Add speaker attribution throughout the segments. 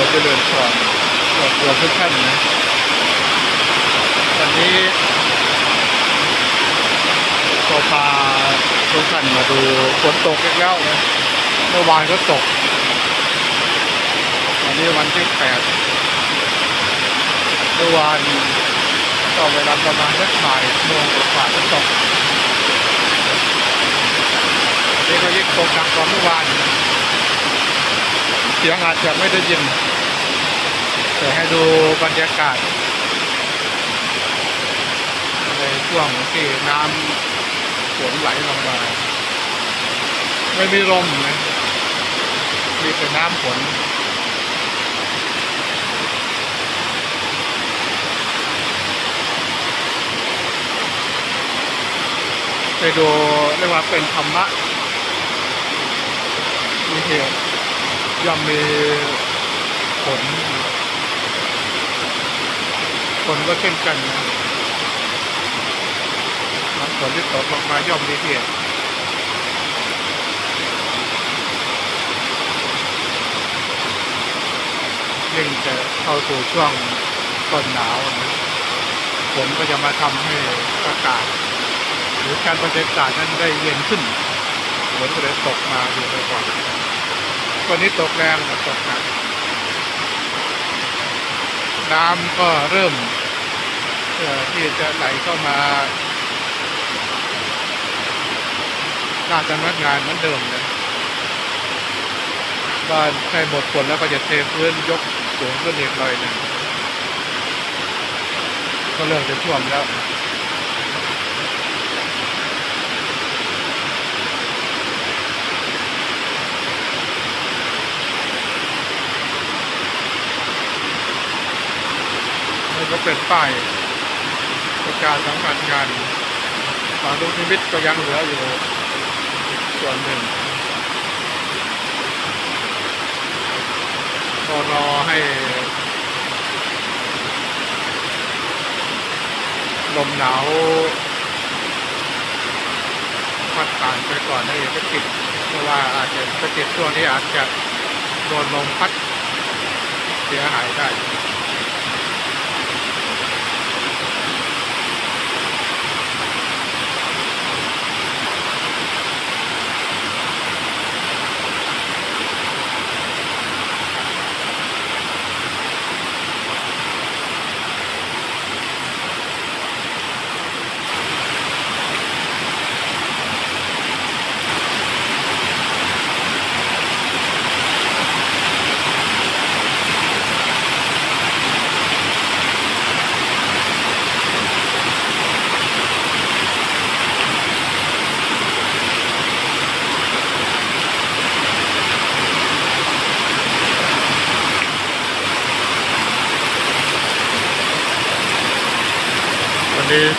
Speaker 1: อเจริญพรขอบคุณทุกท่านนะวันนี้ก็พาทุกท่านมาดูฝนตกอีกแล้วนะเมื่อวานก็ตก วันนี้วันที่แปดเมื่อวานก็เวลาประมาณสักบ่ายโมงกว่าก็ตกนนี้ก็ยิ่งตกหนักกว่าเมื่อวาน เสียงอาจจะไม่ได้ยิน แต่ให้ดูบรรยากาศในช่วงที่น้ำฝนไหลลงมา ไม่มีลมนะมีแต่น้ำฝนไปดูเรียกว่าเป็นธรรมะมีเหตุ ย่อมมีผล ผลก็เช่นกันนะน้ำฝนที่ตกลงมาย่อมมีเหตุยิ่งจะเข้าสู่ช่วงต้นหนาวนะฝนก็จะมาทำให้อากาศ หรือการบรรยากาศนั้นได้เย็นขึ้นฝนก็เลยตกมาอยู่บ่อยๆ วันนี้ตกแรงตกหนักน้ำก็เริ่มที่จะไหลเข้ามาหน้าสำนักงานเหมือนเดิมเลยบ้านใกล้หมดฝนแล้วก็จะเทพื้นยกสูงขึ้นอีกหน่อยหนึงก็เริ่มจะท่วมแล้ว เป็นป้ายประกาศสำคัญงานฝั่งลูนิมิตก็ยังเหลืออยู่ ส่วนหนึ่งก็รอให้ลมหนาวพัดผ่านไปก่อนให้ไปติดเพราะว่าอาจจะไปติดช่วงนี้อาจจะโดนลมพัดเสียหายได้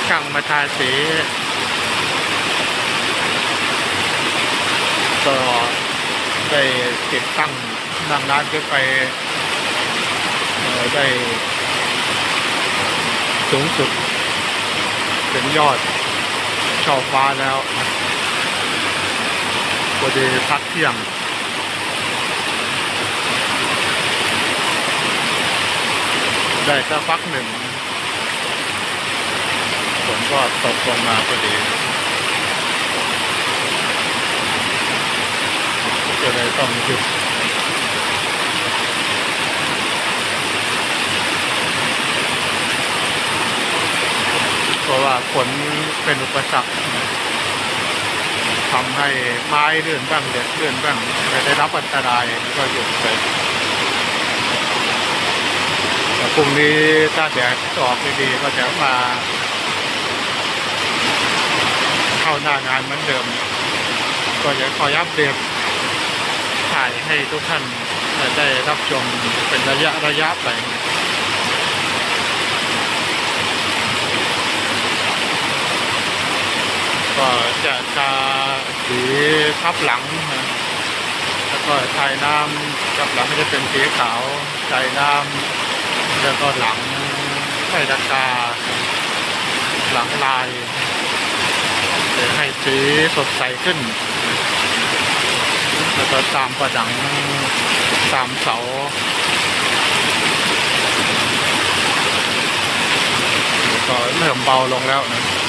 Speaker 1: ช่างมาทาสีก็ได้ติดตั้งนั่งร้านขึ้นไปได้สูงสุดเป็นยอดช่อฟ้าแล้วพอดีพักเที่ยงได้สักพักหนึ่ง นก็ตกลงมาพอดีก็เลยต้องหยุดเพราะว่าฝนเป็นอุปสรรคทำให้ไม้เลื่อนบ้างเด็ดเลื่อนบ้างไม่ได้รับอันตรายก็หยุดไปแต่พรุ่งนี้ถ้าแดดออกดีๆก็จะมา เข้าหน้างานเหมือนเดิม ก็จะคอยอัปเดตถ่ายให้ทุกท่านได้รับชมเป็นระยะระยะไปก็จะทาสีทับหลังนะแล้วก็ชายน้ำกับหลังก็จะเป็นสีขาวชายน้ำแล้วก็หลังไม่ตะกาหลังลาย สีสดใสขึ้น แล้วก็ตามประดังตามเสาก็เริ่มเบาลงแล้วนะ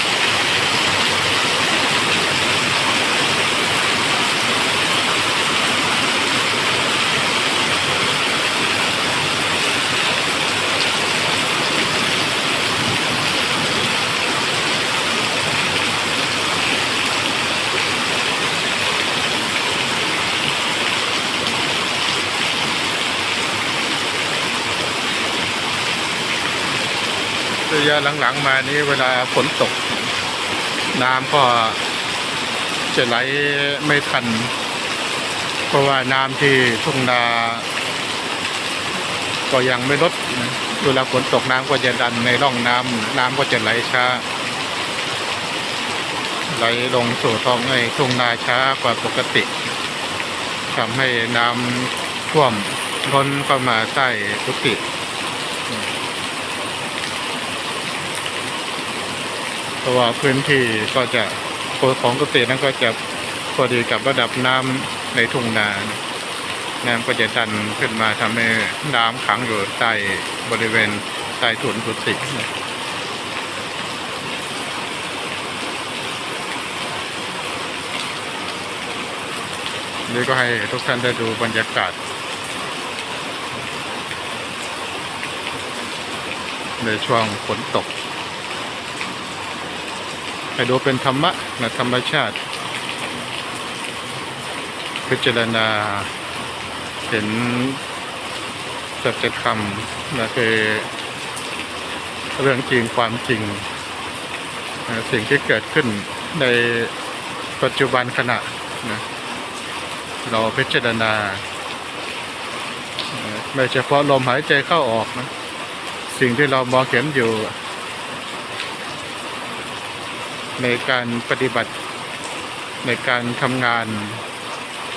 Speaker 1: ระยะหลังๆมานี้เวลาฝนตก น้ำก็จะไหลไม่ทัน เพราะว่าน้ำที่ทุ่งนา ก็ยังไม่ลดนะเวลาฝนตกน้ำก็จะดันในร่องน้ำน้ำก็จะไหลช้า ไหลลงสู่ท้องในทุ่งนาช้ากว่าปกติทำให้น้ำท่วมล้นเข้ามาใต้กุฏิ เพราะว่าพื้นที่ก็จะของเกุฏินั้นก็จะพอดีกับระดับน้ำในทุ่งนาน้ำก็จะดันขึ้นมาทำให้น้ำขังอยู่ใต้บริเวณใต้ถุนกุฏินี่ก็ให้ทุกท่านได้ดูบรรยากาศในช่วงฝนตก ให้ดูเป็นธรรมะนะธรรมชาติ พิจารณาเห็นสัจธรรมนะคือเรื่องจริงความจริงนะสิ่งที่เกิดขึ้นในปัจจุบันขณะนะเราพิจารณา ไม่เฉพาะลมหายใจเข้าออกนะสิ่งที่เรามองเห็นอยู่ ในการปฏิบัติในการทำงาน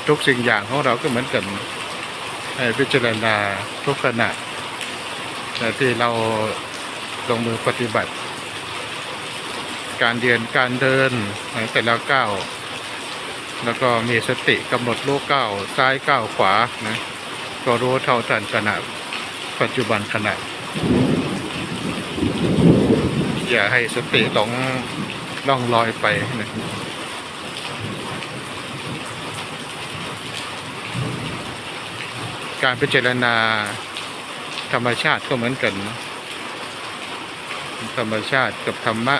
Speaker 1: ทุกสิ่งอย่างของเราก็เหมือนกันให้พิจารณาทุกขณะที่เราลงมือปฏิบัติ การเดินการเดินแต่ละก้าวแล้วก็มีสติกำหนดรู้ก้าวซ้ายก้าวขวานะก็รู้เท่าทันขณะปัจจุบันขณะอย่าให้สติหลง ล่องลอยไปนะการพิจารณาธรรมชาติก็เหมือนกัน ธรรมชาติกับธรรมะ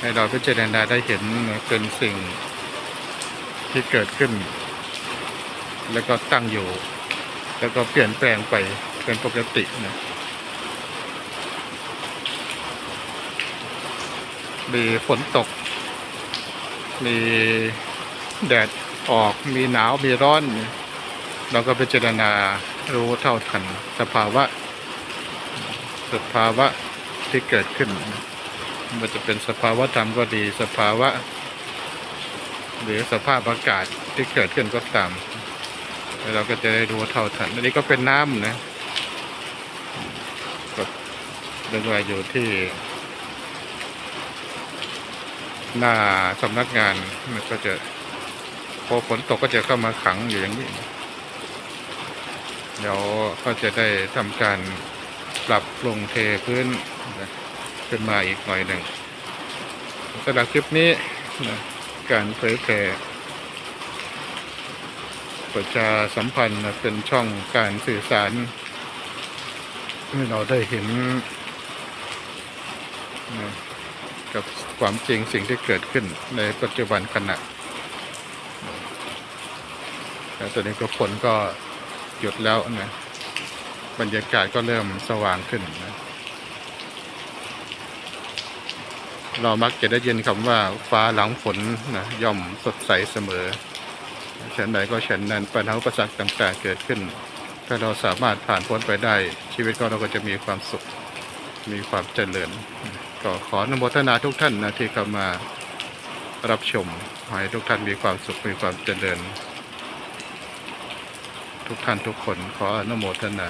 Speaker 1: ให้เราพิจารณาได้เห็นเป็นสิ่งที่เกิดขึ้น แล้วก็ตั้งอยู่ แล้วก็เปลี่ยนแปลงไปเป็นปกตินะ มีฝนตก มีแดดออก มีหนาว มีร้อน เราก็พิจารณารู้เท่าทัน สภาวะ สภาวะที่เกิดขึ้น มันจะเป็นสภาวะธรรมก็ดี สภาวะ หรือสภาพอากาศที่เกิดขึ้นก็ตามเราก็จะได้รู้เท่าทัน อันนี้ก็เป็นน้ำนะก็เรียกว่าอยู่ที่ หน้าสำนักงานมันก็จะพอฝนตกก็จะเข้ามาขังอยู่อย่างนี้ เดี๋ยวก็จะได้ทำการปรับปรุงเทพื้นนะขึ้นมาอีกหน่อยหนึ่งสำหรับคลิปนี้นะการเผยแผ่ประชาสัมพันธ์เป็นช่องการสื่อสารให้เราได้เห็นนะ กับความจริงสิ่งที่เกิดขึ้นในปัจจุบันขณะแล้วตอนนี้ก็ฝนก็หยุดแล้วนะบรรยากาศก็เริ่มสว่างขึ้นนะเรามักจะได้ยินคำว่าฟ้าหลังฝนนะย่อมสดใสเสมอฉันใดก็ฉันนั้นปัญหาอุปสรรคต่างๆเกิดขึ้น ถ้าเราสามารถผ่านพ้นไปได้ ชีวิตของเราก็จะมีความสุข มีความเจริญ ก็ขออนุโมทนาทุกท่านนะที่เข้ามารับชมขอให้ทุกท่านมีความสุขมีความเจริญ ทุกท่านทุกคนขออนุโมทนา